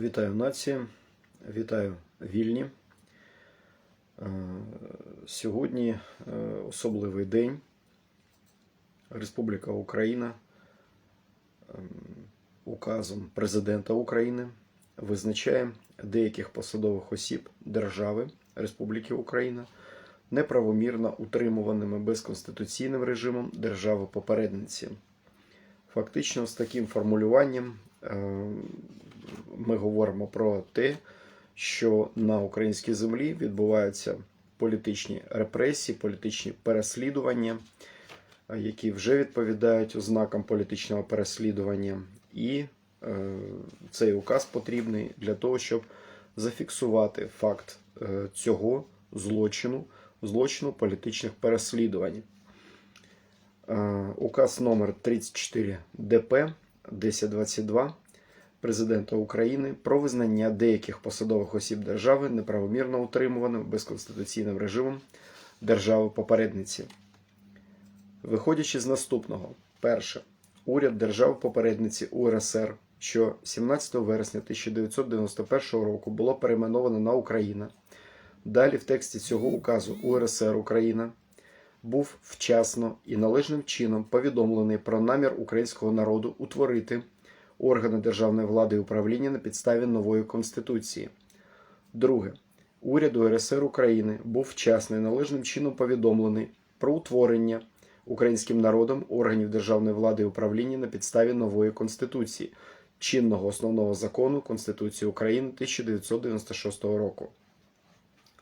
Вітаю нації, вітаю вільні. Е, Сьогодні е, особливий день. Республіка Україна ем, указом Президента України визначає деяких посадових осіб держави Республіки Україна неправомірно утримуваними безконституційним режимом держави попередниці. Фактично, з таким формулюванням е, ми говоримо про те, що на українській землі відбуваються політичні репресії, політичні переслідування, які вже відповідають ознакам політичного переслідування, і е, цей указ потрібний для того, щоб зафіксувати факт е, цього злочину, злочину політичних переслідувань. Е, Указ номер 34 ДП 1022 Президента України про визнання деяких посадових осіб держави неправомірно утримуваним безконституційним режимом держави попередниці. Виходячи з наступного, перше, уряд держави попередниці УРСР, що 17 вересня 1991 року було перейменовано на Україна. Далі в тексті цього указу УРСР Україна був вчасно і належним чином повідомлений про намір українського народу утворити органи державної влади і управління на підставі нової конституції. Друге. Уряду РСР України був вчасно і належним чином повідомлений про утворення українським народом органів державної влади і управління на підставі нової конституції, чинного основного закону Конституції України 1996 року.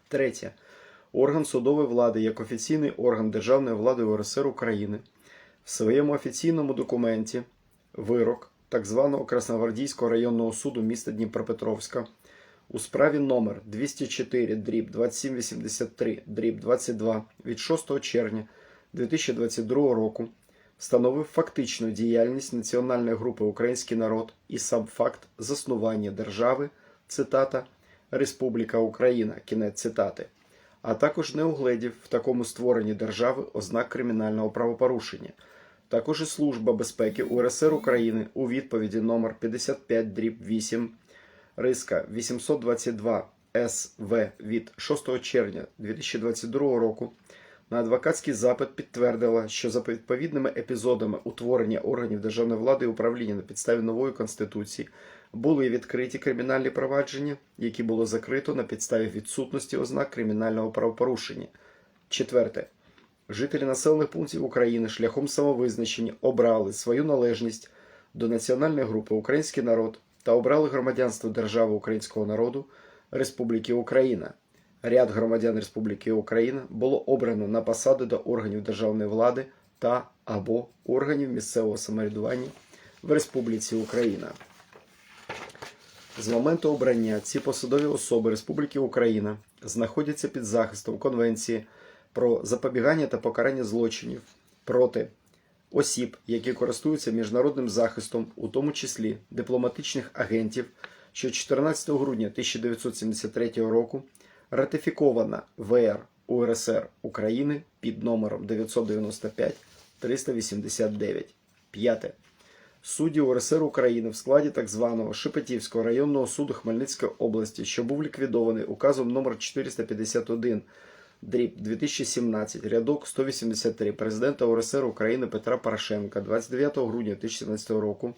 Третє. Орган судової влади як офіційний орган державної влади УРСР України в своєму офіційному документі вирок так званого Красногвардійського районного суду міста Дніпропетровська у справі номер 204 дріб 2783 дріб 22 від 6 червня 2022 року встановив фактичну діяльність національної групи Український народ і сам факт заснування держави, цитата, Республіка Україна, кінець цитати, а також не угледів в такому створенні держави ознак кримінального правопорушення. Також і Служба безпеки УРСР України у відповіді номер 55 дріб 8 риска 822 СВ від 6 червня 2022 року на адвокатський запит підтвердила, що за відповідними епізодами утворення органів державної влади і управління на підставі нової конституції були відкриті кримінальні провадження, які було закрито на підставі відсутності ознак кримінального правопорушення. Четверте. Жителі населених пунктів України шляхом самовизначення обрали свою належність до національної групи Український народ та обрали громадянство держави українського народу Республіки Україна. Ряд громадян Республіки Україна було обрано на посади до органів державної влади та або органів місцевого самоврядування в Республіці Україна. З моменту обрання ці посадові особи Республіки Україна знаходяться під захистом Конвенції про запобігання та покарання злочинів проти осіб, які користуються міжнародним захистом, у тому числі дипломатичних агентів, що 14 грудня 1973 року ратифікована ВР УРСР України під номером 995 389. П'яте. Судді УРСР України в складі так званого Шепетівського районного суду Хмельницької області, що був ліквідований указом номер 451 дріб 2017, рядок 183 президента УРСР України Петра Порошенка 29 грудня 2017 року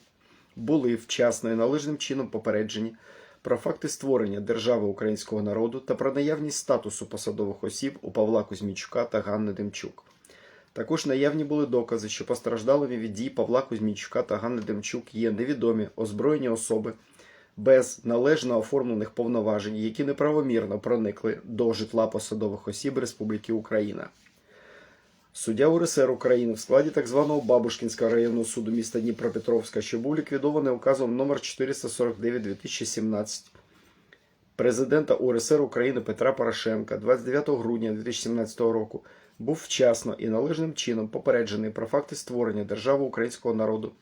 були вчасно і належним чином попереджені про факти створення держави українського народу та про наявність статусу посадових осіб у Павла Кузьмічука та Ганни Демчук. Також наявні були докази, що постраждалими від дій Павла Кузьмічука та Ганни Демчук є невідомі озброєні особи без належно оформлених повноважень, які неправомірно проникли до житла посадових осіб Республіки Україна. Суддя УРСР України в складі так званого Бабушкінського районного суду міста Дніпропетровська, що був ліквідований указом номер 449 2017 президента УРСР України Петра Порошенка 29 грудня 2017 року, був вчасно і належним чином попереджений про факти створення держави українського народу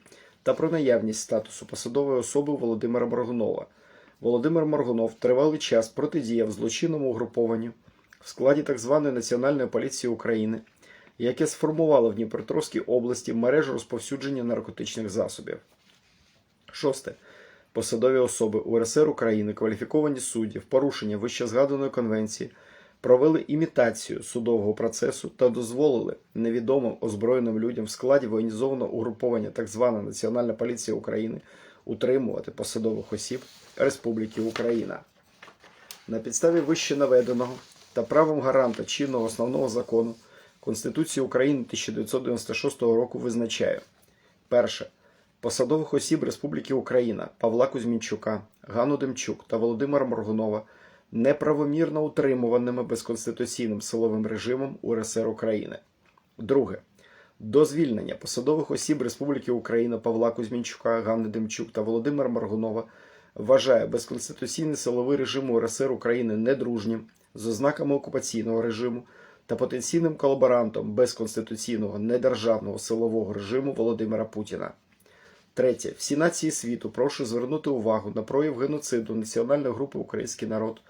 та про наявність статусу посадової особи Володимира Моргунова. Володимир Моргунов тривалий час протидіяв злочинному угрупованню в складі так званої Національної поліції України, яке сформувало в Дніпропетровській області мережу розповсюдження наркотичних засобів. Шосте. посадові особи УРСР України, кваліфіковані судді в порушення вищезгаданої конвенції провели імітацію судового процесу та дозволили невідомим озброєним людям в складі воєнізованого угруповання так звана Національна поліція України утримувати посадових осіб Республіки Україна. На підставі вище наведеного та правом гаранта чинного основного закону Конституції України 1996 року визначає перше посадових осіб Республіки Україна Павла Кузьмінчука, Ганну Демчук та Володимира Моргунова неправомірно утримуваними безконституційним силовим режимом УРСР України. Друге. До звільнення посадових осіб Республіки Україна Павла Кузьмінчука, Ганни Демчук та Володимира Моргунова вважає безконституційний силовий режим УРСР України недружнім з ознаками окупаційного режиму та потенційним колаборантом безконституційного недержавного силового режиму Володимира Путіна. Третє. Всі нації світу прошу звернути увагу на прояв геноциду національної групи Український народ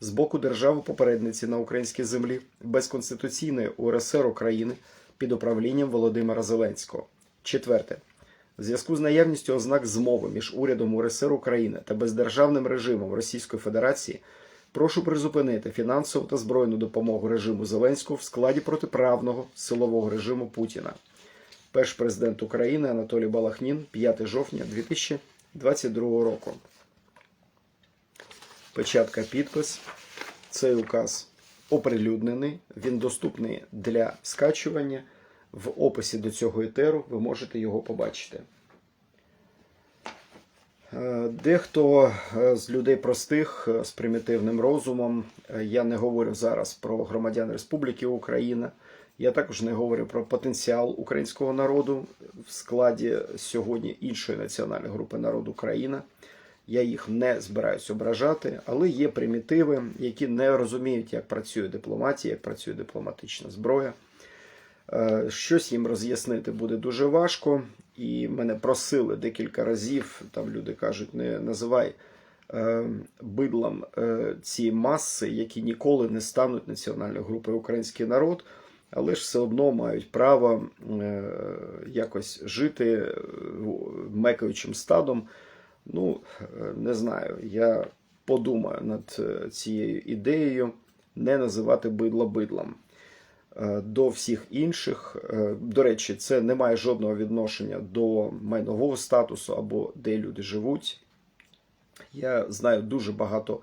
з боку держави-попередниці на українській землі безконституційної УРСР України під управлінням Володимира Зеленського. Четверте. В зв'язку з наявністю ознак змови між урядом УРСР України та бездержавним режимом Російської Федерації прошу призупинити фінансову та збройну допомогу режиму Зеленського в складі протиправного силового режиму Путіна. Перший президент України Анатолій Балахнін, 5 жовтня 2022 року. Печатка підпис. Цей указ оприлюднений. Він доступний для скачування. В описі до цього етеру ви можете його побачити. Е, Дехто е, з людей простих е, з примітивним розумом, я не говорю зараз про громадян Республіки Україна, я також не говорю про потенціал українського народу в складі сьогодні іншої національної групи народу Україна. Я їх не збираюсь ображати, але є примітиви, які не розуміють, як працює дипломатія, як працює дипломатична зброя. Е, Щось їм роз'яснити буде дуже важко, і мене просили декілька разів. Там люди кажуть, не називай е, бидлом е, ці маси, які ніколи не стануть національною групою український народ, але ж все одно мають право е, якось жити е, мекаючим стадом. Ну, е, не знаю, я подумаю над цією ідеєю не називати бидло бидлом. До всіх інших, до речі, це не має жодного відношення до майнового статусу або де люди живуть. Я знаю дуже багато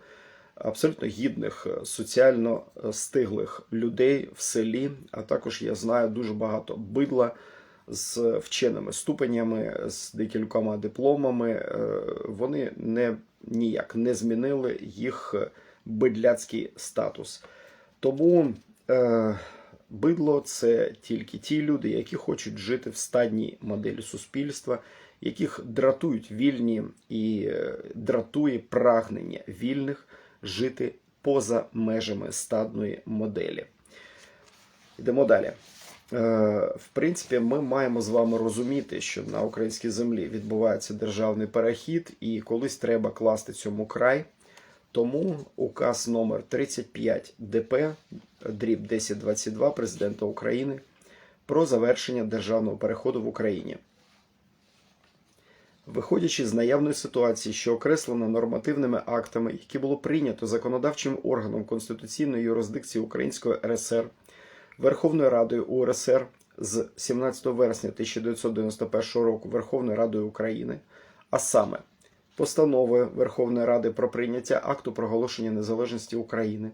абсолютно гідних, е, соціально е, стиглих людей в селі, а також я знаю дуже багато бидла з вченими ступенями, з декількома дипломами. Е, Вони не ніяк не змінили їх бидляцький статус. Тому бидло це тільки ті люди, які хочуть жити в стадній моделі суспільства, яких дратують вільні і дратує прагнення вільних жити поза межами стадної моделі. Йдемо далі. Е, В принципі, ми маємо з вами розуміти, що на українській землі відбувається державний перехід, і колись треба класти цьому край. Тому указ номер 35 ДП дріб 1022 президента України про завершення державного переходу в Україні. Виходячи з наявної ситуації, що окреслена нормативними актами, які було прийнято законодавчим органом конституційної юрисдикції Української РСР, Верховною Радою УРСР з 17 вересня 1991 року Верховною Радою України, а саме Постановою Верховної Ради про прийняття акту проголошення незалежності України,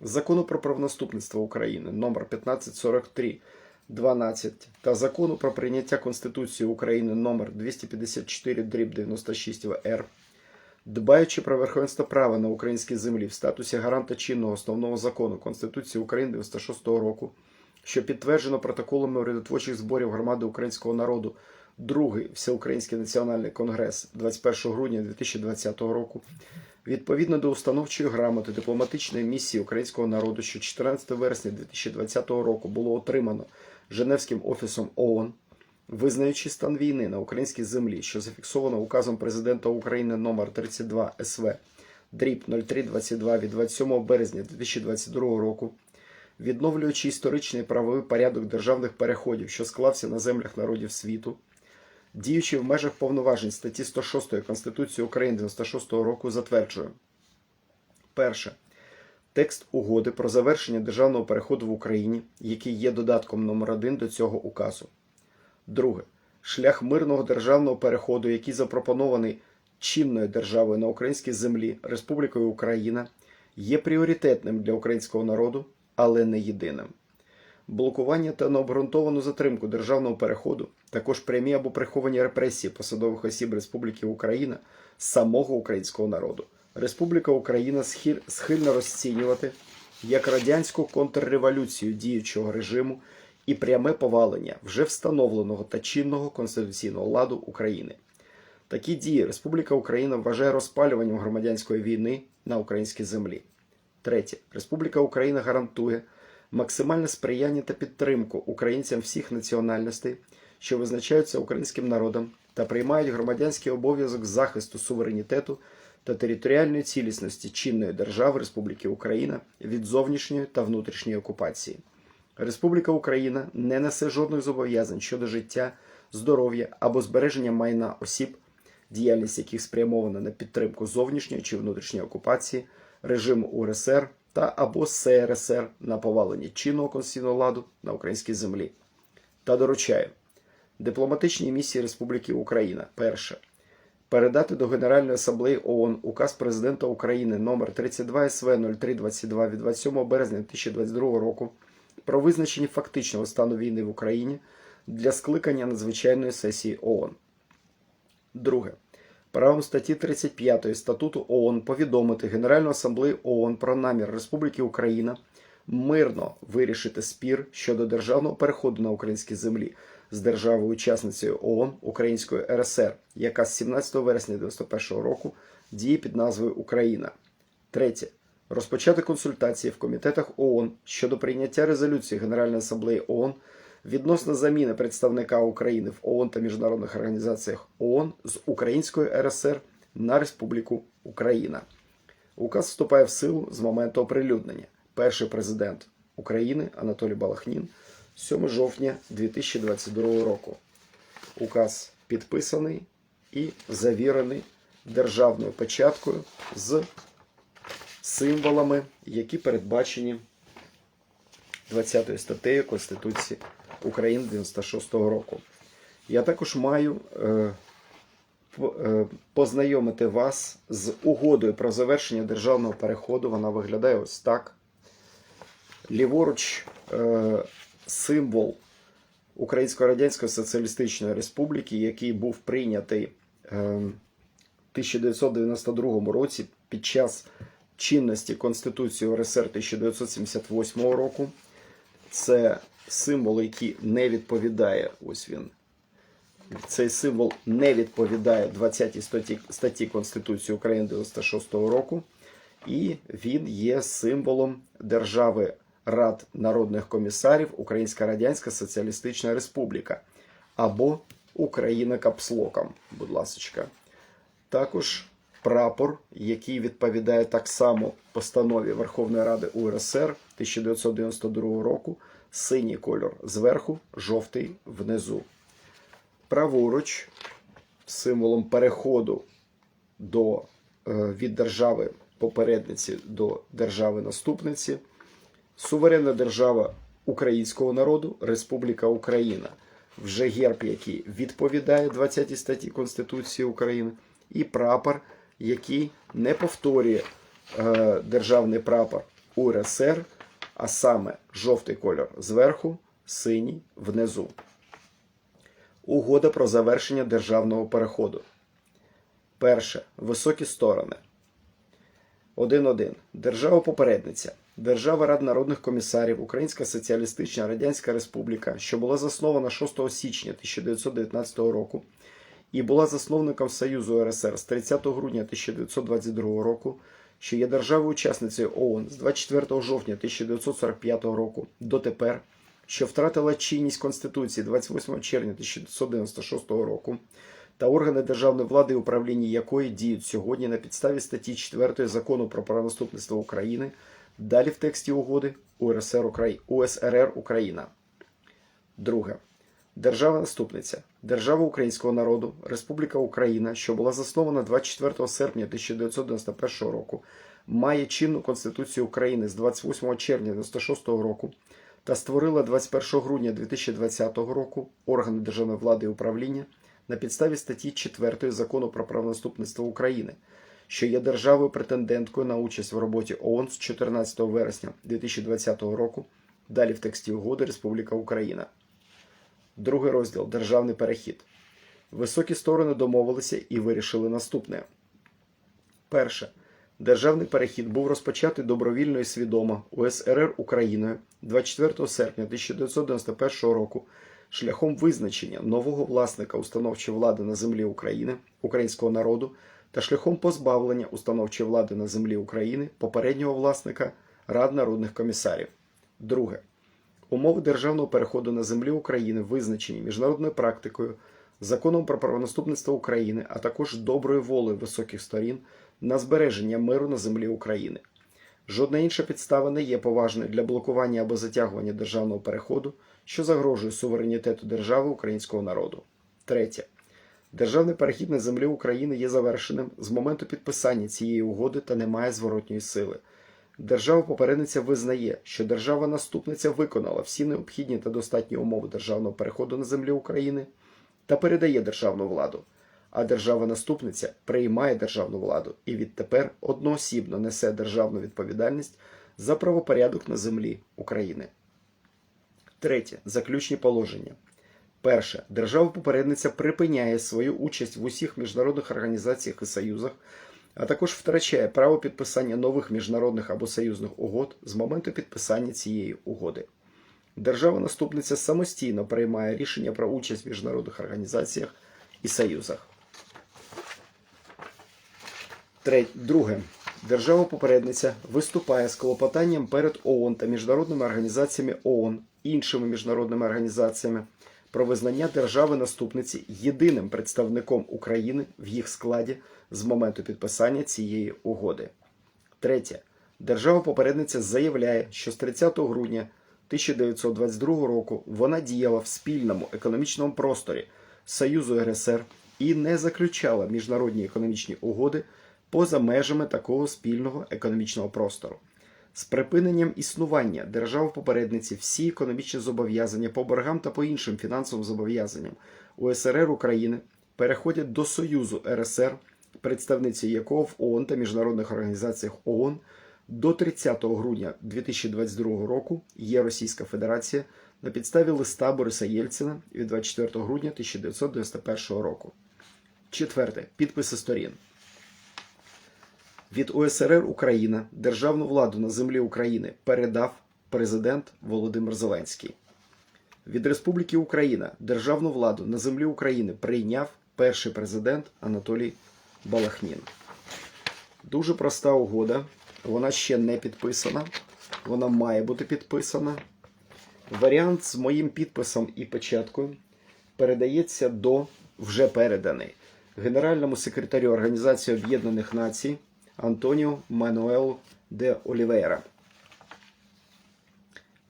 Закону про правонаступництво України номер 1543 12 та Закону про прийняття Конституції України номер 254 дріб 96 ВР, дбаючи про верховенство права на українській землі в статусі гаранта чинного основного закону Конституції України 96 року, що підтверджено протоколами урядотворчих зборів громади українського народу Другий Всеукраїнський національний конгрес 21 грудня 2020 року, відповідно до установчої грамоти дипломатичної місії українського народу, що 14 вересня 2020 року було отримано Женевським офісом ООН, визнаючи стан війни на українській землі, що зафіксовано указом президента України номер 32 СВ дріб 0322 від 27 березня 2022 року, відновлюючи історичний правовий порядок державних переходів, що склався на землях народів світу, діючи в межах повноважень статті 106 Конституції України 96 року, затверджує. Перше. Текст угоди про завершення державного переходу в Україні, який є додатком номер 1 до цього указу. Друге. Шлях мирного державного переходу, який запропонований чинною державою на українській землі Республікою Україна, є пріоритетним для українського народу, але не єдиним. Блокування та необґрунтовану затримку державного переходу, також прямі або приховані репресії посадових осіб Республіки Україна самого українського народу. Республіка Україна схиль- схильна розцінювати як радянську контрреволюцію діючого режиму і пряме повалення вже встановленого та чинного конституційного ладу України. Такі дії Республіка Україна вважає розпалюванням громадянської війни на українській землі. Третє. Республіка Україна гарантує максимальне сприяння та підтримку українцям всіх національностей, що визначаються українським народом та приймають громадянський обов'язок захисту суверенітету та територіальної цілісності чинної держави Республіки Україна від зовнішньої та внутрішньої окупації. Республіка Україна не несе жодних зобов'язань щодо життя, здоров'я або збереження майна осіб, діяльність яких спрямована на підтримку зовнішньої чи внутрішньої окупації, режиму УРСР та або СРСР на повалення чинного конституційного ладу на українській землі. Та доручаю дипломатичній місії Республіки Україна. Перше. Передати до Генеральної асамблеї ООН указ президента України номер 32 СВ 0322 від 27 березня 2022 року про визначення фактичного стану війни в Україні для скликання надзвичайної сесії ООН. Друге. Правом статті 35 статуту ООН повідомити Генеральну асамблею ООН про намір Республіки Україна мирно вирішити спір щодо державного переходу на українській землі з державою-учасницею ООН Української РСР, яка з 17 вересня 1991 року діє під назвою Україна. Третє. Розпочати консультації в комітетах ООН щодо прийняття резолюції Генеральної асамблеї ООН відносно заміни представника України в ООН та міжнародних організаціях ООН з Української РСР на Республіку Україна. Указ вступає в силу з моменту оприлюднення. Перший президент України Анатолій Балахнін 7 жовтня 2022 року. Указ підписаний і завірений державною печаткою з символами, які передбачені 20 статтею Конституції України 96-го року. Я також маю е, е, познайомити вас з угодою про завершення державного переходу. Вона виглядає ось так. Ліворуч е, символ Української Радянської Соціалістичної Республіки, який був прийнятий е, в 1992 році під час чинності Конституції УРСР 1978 року. Це символ, який не відповідає. Ось він. Цей символ не відповідає 20 статті, статті Конституції України 96 року, і він є символом держави Рад народних комісарів Українська Радянська Соціалістична Республіка або Україна капслоком, будь ласочка. Також прапор, який відповідає так само постанові Верховної Ради УРСР 1992 року, синій кольор зверху, жовтий внизу. Праворуч символом переходу до, е, від держави попередниці до держави наступниці. Суверенна держава українського народу Республіка Україна, вже герб, який відповідає 20 статті Конституції України, і прапор, який не повторює е, державний прапор УРСР, а саме жовтий кольор зверху, синій внизу. Угода про завершення державного переходу. Перше. Високі сторони. 1.1. Держава-попередниця. Держава Рад народних комісарів Українська Соціалістична Радянська Республіка, що була заснована 6 січня 1919 року і була засновником Союзу РСР з 30 грудня 1922 року, що є державою-учасницею ООН з 24 жовтня 1945 року дотепер, що втратила чинність Конституції 28 червня 1996 року, та органи державної влади, управління якої діють сьогодні на підставі статті 4 закону про правонаступництво України, далі в тексті угоди УРСР, Украї... УСРР Україна. Друге. Держава наступниця. Держава українського народу, Республіка Україна, що була заснована 24 серпня 1991 року, має чинну Конституцію України з 28 червня 1996 року та створила 21 грудня 2020 року органи державної влади і управління на підставі статті 4 Закону про правонаступництво України, що є державою претенденткою на участь в роботі ООН з 14 вересня 2020 року. Далі в тексті угоди Республіка Україна. Другий розділ Державний перехід. Високі сторони домовилися і вирішили наступне. Перше. Державний перехід був розпочатий добровільно і свідомо УСРР Україною 24 серпня 1991 року шляхом визначення нового власника установчої влади на землі України, українського народу та шляхом позбавлення установчої влади на землі України попереднього власника Рад народних комісарів. Друге. Умови державного переходу на землі України визначені міжнародною практикою, законом про правонаступництво України, а також доброю волею високих сторін на збереження миру на землі України. Жодна інша підстава не є поважною для блокування або затягування державного переходу, що загрожує суверенітету держави українського народу. Третє. Державний перехід на землі України є завершеним з моменту підписання цієї угоди та не має зворотньої сили. Держава-попередниця визнає, що держава-наступниця виконала всі необхідні та достатні умови державного переходу на землі України та передає державну владу, а держава-наступниця приймає державну владу і відтепер одноосібно несе державну відповідальність за правопорядок на землі України. Третє. Заключні положення. Перше. Держава-попередниця припиняє свою участь в усіх міжнародних організаціях і союзах, а також втрачає право підписання нових міжнародних або союзних угод з моменту підписання цієї угоди. Держава-наступниця самостійно приймає рішення про участь в міжнародних організаціях і союзах. Друге. Держава-попередниця виступає з клопотанням перед ООН та міжнародними організаціями ООН, іншими міжнародними організаціями про визнання держави-наступниці єдиним представником України в їх складі з моменту підписання цієї угоди. Третє. Держава-попередниця заявляє, що з 30 грудня 1922 року вона діяла в спільному економічному просторі Союзу РСР і не заключала міжнародні економічні угоди поза межами такого спільного економічного простору. З припиненням існування держав-попередниці всі економічні зобов'язання по боргам та по іншим фінансовим зобов'язанням УСРР України переходять до Союзу РСР, представниці якого в ООН та міжнародних організаціях ООН до 30 грудня 2022 року є Російська Федерація на підставі листа Бориса Єльцина від 24 грудня 1991 року. Четверте. Підписи сторін. Від УСРР Україна державну владу на землі України передав президент Володимир Зеленський. Від Республіки Україна державну владу на землі України прийняв перший президент Анатолій Балахнін. Дуже проста угода. Вона ще не підписана. Вона має бути підписана. Варіант з моїм підписом і печаткою передається до вже переданий Генеральному секретарю Організації Об'єднаних Націй Антоніо Мануел де Олівейра.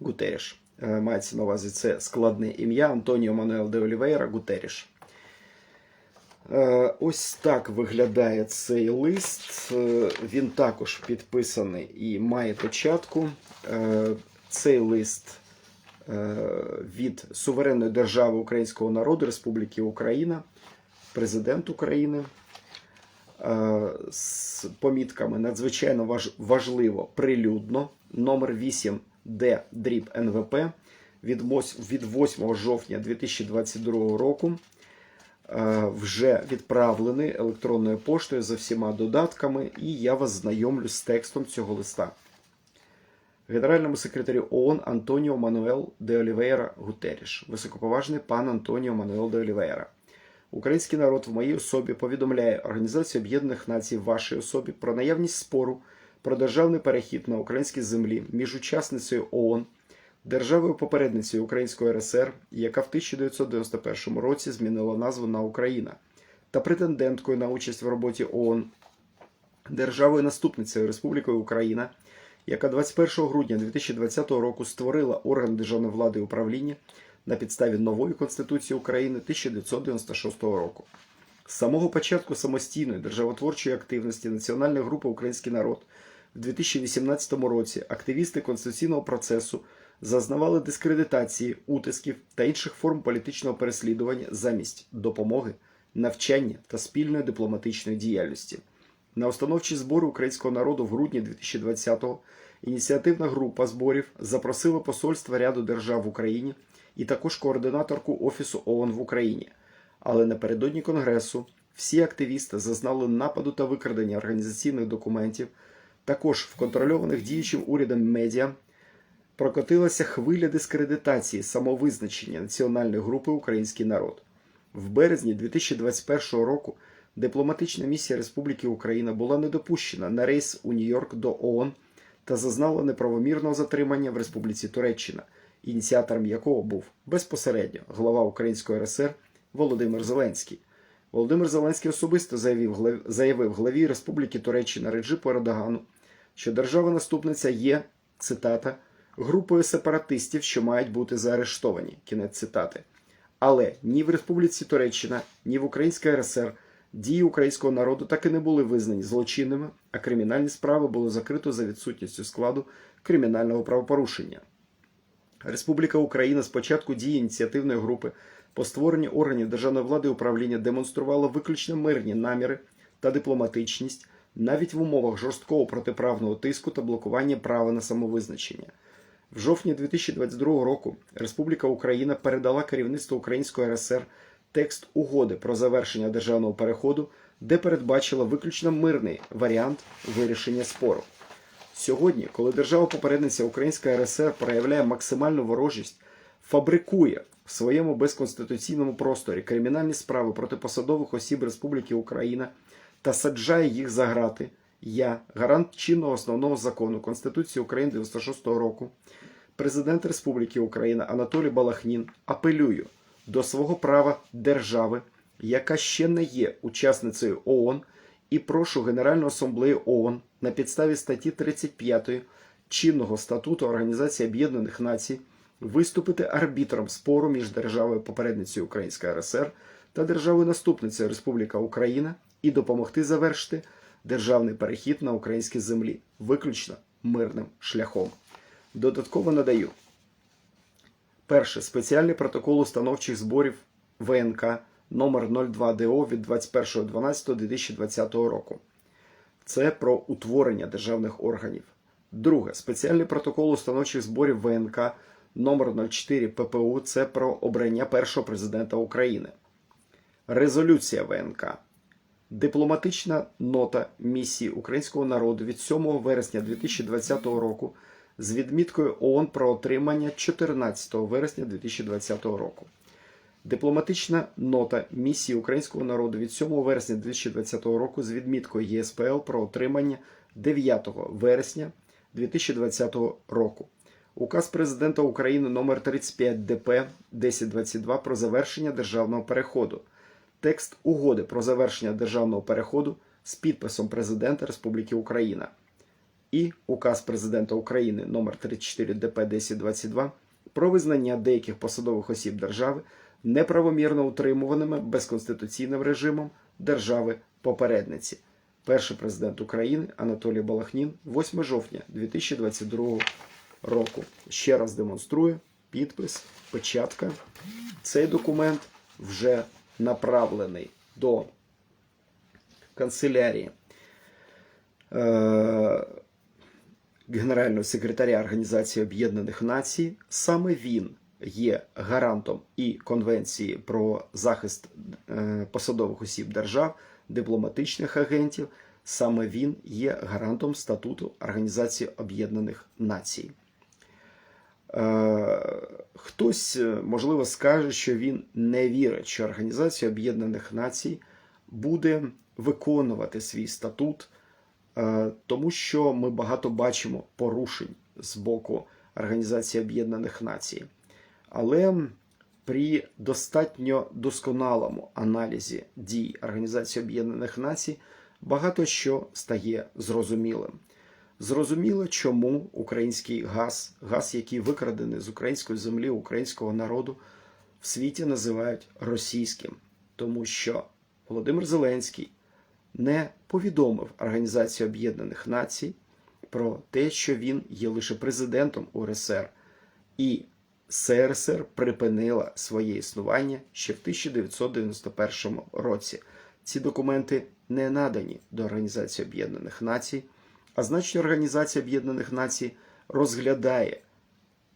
Гутеріш. Е, Мається на увазі це складне ім'я Антоніо Мануел де Олівейра Гутеріш. Е, Ось так виглядає цей лист. Е, Він також підписаний і має печатку. Е, Цей лист від суверенної держави українського народу Республіки Україна, президент України. Е, З помітками надзвичайно важ- важливо прилюдно номер 8 Д дріб НВП від 8 жовтня 2022 року е, вже відправлений електронною поштою за всіма додатками, і я вас знайомлю з текстом цього листа. Генеральному секретарю ООН Антоніо Мануел де Олівейра Гутеріш. Високоповажний пан Антоніо Мануел де Олівейра. Український народ в моїй особі повідомляє Організацію Об'єднаних Націй в вашій особі про наявність спору про державний перехід на українській землі між учасницею ООН, державою попередницею Української РСР, яка в 1991 році змінила назву на Україна, та претенденткою на участь в роботі ООН, державою наступницею Республікою Україна, яка 21 грудня 2020 року створила орган державної влади і управління на підставі нової Конституції України 1996 року. З самого початку самостійної державотворчої активності Національної групи Український народ в 2018 році активісти конституційного процесу зазнавали дискредитації, утисків та інших форм політичного переслідування замість допомоги, навчання та спільної дипломатичної діяльності. На установчі збори українського народу в грудні 2020-го ініціативна група зборів запросила посольства ряду держав в Україні і також координаторку Офісу ООН в Україні. Але напередодні конгресу всі активісти зазнали нападу та викрадення організаційних документів. Також в контрольованих діючим урядом медіа прокотилася хвиля дискредитації самовизначення національної групи Український народ. В березні 2021 року дипломатична місія Республіки Україна була не допущена на рейс у Нью-Йорк до ООН та зазнала неправомірного затримання в Республіці Туреччина, ініціатором якого був безпосередньо глава Української РСР Володимир Зеленський. Володимир Зеленський особисто заявив, заявив главі Республіки Туреччина Реджипу Ердогану, що держава-наступниця є цитата групою сепаратистів, що мають бути заарештовані. Кінець цитати. Але ні в Республіці Туреччина, ні в Українській РСР дії українського народу так і не були визнані злочинними, а кримінальні справи було закрито за відсутністю складу кримінального правопорушення. Республіка Україна з початку дії ініціативної групи по створенню органів державної влади і управління демонструвала виключно мирні наміри та дипломатичність навіть в умовах жорсткого протиправного тиску та блокування права на самовизначення. В жовтні 2022 року Республіка Україна передала керівництву Української РСР текст угоди про завершення державного переходу, де передбачила виключно мирний варіант вирішення спору. Сьогодні, коли держава-попередниця Українська РСР проявляє максимальну ворожість, фабрикує в своєму безконституційному просторі кримінальні справи проти посадових осіб Республіки Україна та саджає їх за грати, я, гарант чинного основного закону Конституції України 96 року, президент Республіки Україна Анатолій Балахнін апелюю до свого права держави, яка ще не є учасницею ООН, і прошу Генеральну асамблею ООН на підставі статті 35 чинного статуту Організації Об'єднаних Націй виступити арбітром спору між державою попередницею Українська РСР та державою наступницею Республіка Україна і допомогти завершити державний перехід на українські землі виключно мирним шляхом. Додатково надаю перше спеціальний протокол установчих зборів ВНК номер 02 ДО від 21.12.2020 року. Це про утворення державних органів. Друге спеціальний протокол установчих зборів ВНК номер 04 ППУ. Це про обрання першого президента України. Резолюція ВНК. Дипломатична нота місії українського народу від 7 вересня 2020 року з відміткою ООН про отримання 14 вересня 2020 року. Дипломатична нота місії українського народу від 7 вересня 2020 року з відміткою ЄСПЛ про отримання 9 вересня 2020 року. Указ президента України номер 35 ДП 1022 про завершення державного переходу. Текст угоди про завершення державного переходу з підписом президента Республіки Україна і указ президента України номер 34 ДП 1022 про визнання деяких посадових осіб держави неправомірно утримуваними безконституційним режимом держави попередниці. Перший президент України Анатолій Балахнін 8 жовтня 2022 року. Ще раз демонструю підпис, печатка. Цей документ вже направлений до канцелярії е, Генерального секретаря Організації Об'єднаних Націй. Саме він є гарантом і Конвенції про захист е, посадових осіб держав, дипломатичних агентів. Саме він є гарантом статуту Організації Об'єднаних Націй. Е, Хтось, е, можливо, скаже, що він не вірить, що Організація Об'єднаних Націй буде виконувати свій статут, тому що ми багато бачимо порушень з боку Організації Об'єднаних Націй. Але при достатньо досконалому аналізі дій Організації Об'єднаних Націй багато що стає зрозумілим. Зрозуміло, чому український газ, газ, який викрадений з української землі, українського народу, в світі називають російським, тому що Володимир Зеленський не повідомив Організації Об'єднаних Націй про те, що він є лише президентом УРСР, і СРСР припинила своє існування ще в 1991 році. Ці документи не надані до Організації Об'єднаних Націй, а значить, Організація Об'єднаних Націй розглядає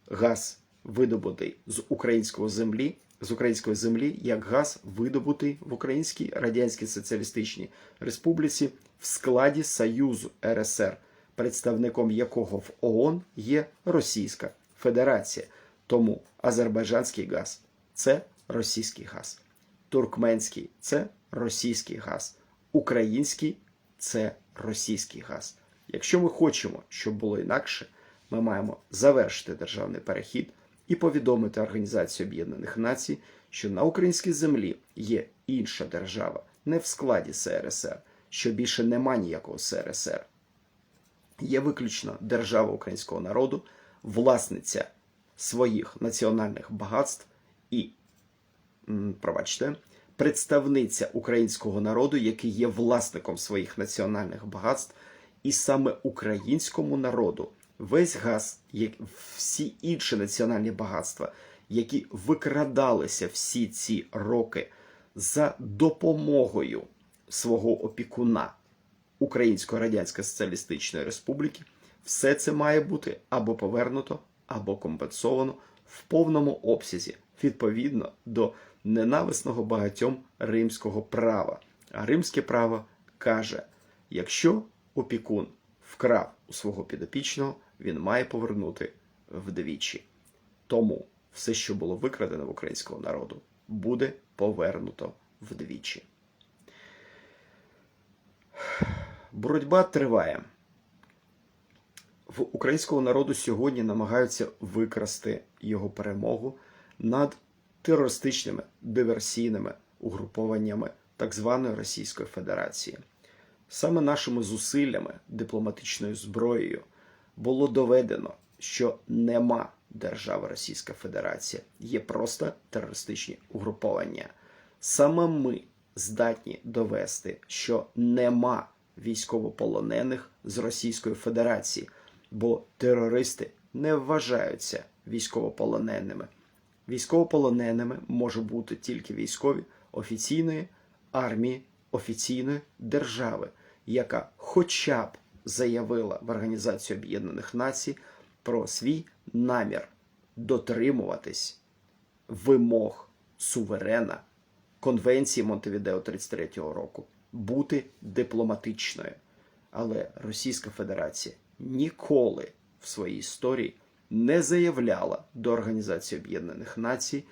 газ, видобутий з української землі, з української землі, як газ, видобутий в Українській Радянській Соціалістичній Республіці в складі Союзу РСР, представником якого в ООН є Російська Федерація. Тому азербайджанський газ це російський газ, туркменський це російський газ, український це російський газ. Якщо ми хочемо, щоб було інакше, ми маємо завершити державний перехід і повідомити Організацію Об'єднаних Націй, що на українській землі є інша держава, не в складі СРСР, що більше нема ніякого СРСР. Є виключно держава українського народу, власниця своїх національних багатств. І, пробачте, представниця українського народу, який є власником своїх національних багатств, і саме українському народу. Весь газ, як всі інші національні багатства, які викрадалися всі ці роки за допомогою свого опікуна Української Радянської Соціалістичної Республіки, все це має бути або повернуто, або компенсовано в повному обсязі відповідно до ненависного багатьом римського права. А римське право каже: якщо опікун вкрав у свого підопічного, він має повернути вдвічі. Тому все, що було викрадено в українського народу, буде повернуто вдвічі. Боротьба триває. В українського народу сьогодні намагаються викрасти його перемогу над терористичними диверсійними угрупованнями так званої Російської Федерації. Саме нашими зусиллями, дипломатичною зброєю було доведено, що нема держави Російська Федерація, є просто терористичні угруповання. Саме ми здатні довести, що нема військовополонених з Російської Федерації, бо терористи не вважаються військовополоненими. Військовополоненими може бути тільки військові офіційної армії, офіційної держави, яка хоча б заявила в Організацію Об'єднаних Націй про свій намір дотримуватись вимог суверена Конвенції Монтевідео 33-го року, бути дипломатичною. Але Російська Федерація ніколи в своїй історії не заявляла до Організації Об'єднаних Націй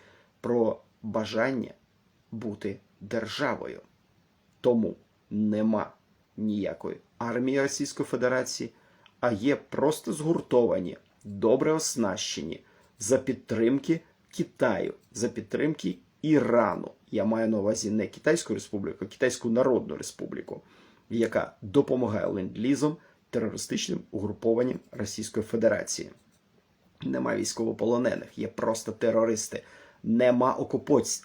про бажання бути державою. Тому нема ніякої армії Російської Федерації, а є просто згуртовані, добре оснащені за підтримки Китаю, за підтримки Ірану. Я маю на увазі не Китайську Республіку, а Китайську Народну Республіку, яка допомагає ленд-лізом терористичним угрупованням Російської Федерації. Нема військовополонених, є просто терористи, нема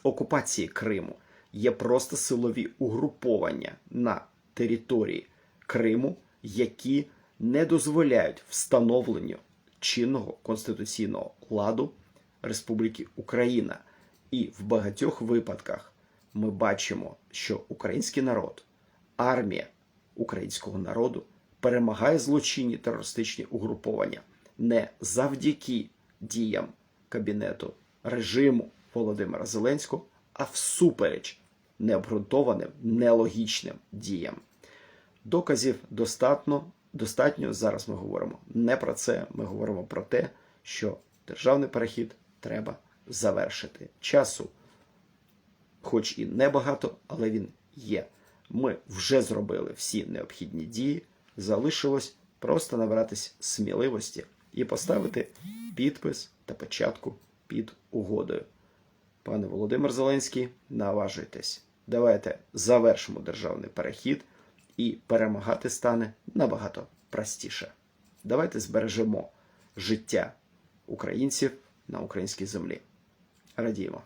окупації, Криму, є просто силові угруповання на території Криму, які не дозволяють встановленню чинного конституційного ладу Республіки Україна. І в багатьох випадках ми бачимо, що український народ, армія українського народу перемагає злочинні терористичні угруповання не завдяки діям кабінету режиму Володимира Зеленського, а всупереч необґрунтованим, нелогічним діям. Доказів достатньо, достатньо. Зараз ми говоримо не про це. Ми говоримо про те, що державний перехід треба завершити. Часу, хоч і небагато, але він є. Ми вже зробили всі необхідні дії. Залишилось просто набратись сміливості і поставити підпис та печатку під угодою. Пане Володимир Зеленський, наважуйтесь. Давайте завершимо державний перехід, і перемагати стане набагато простіше. Давайте збережемо життя українців на українській землі. Радіємо!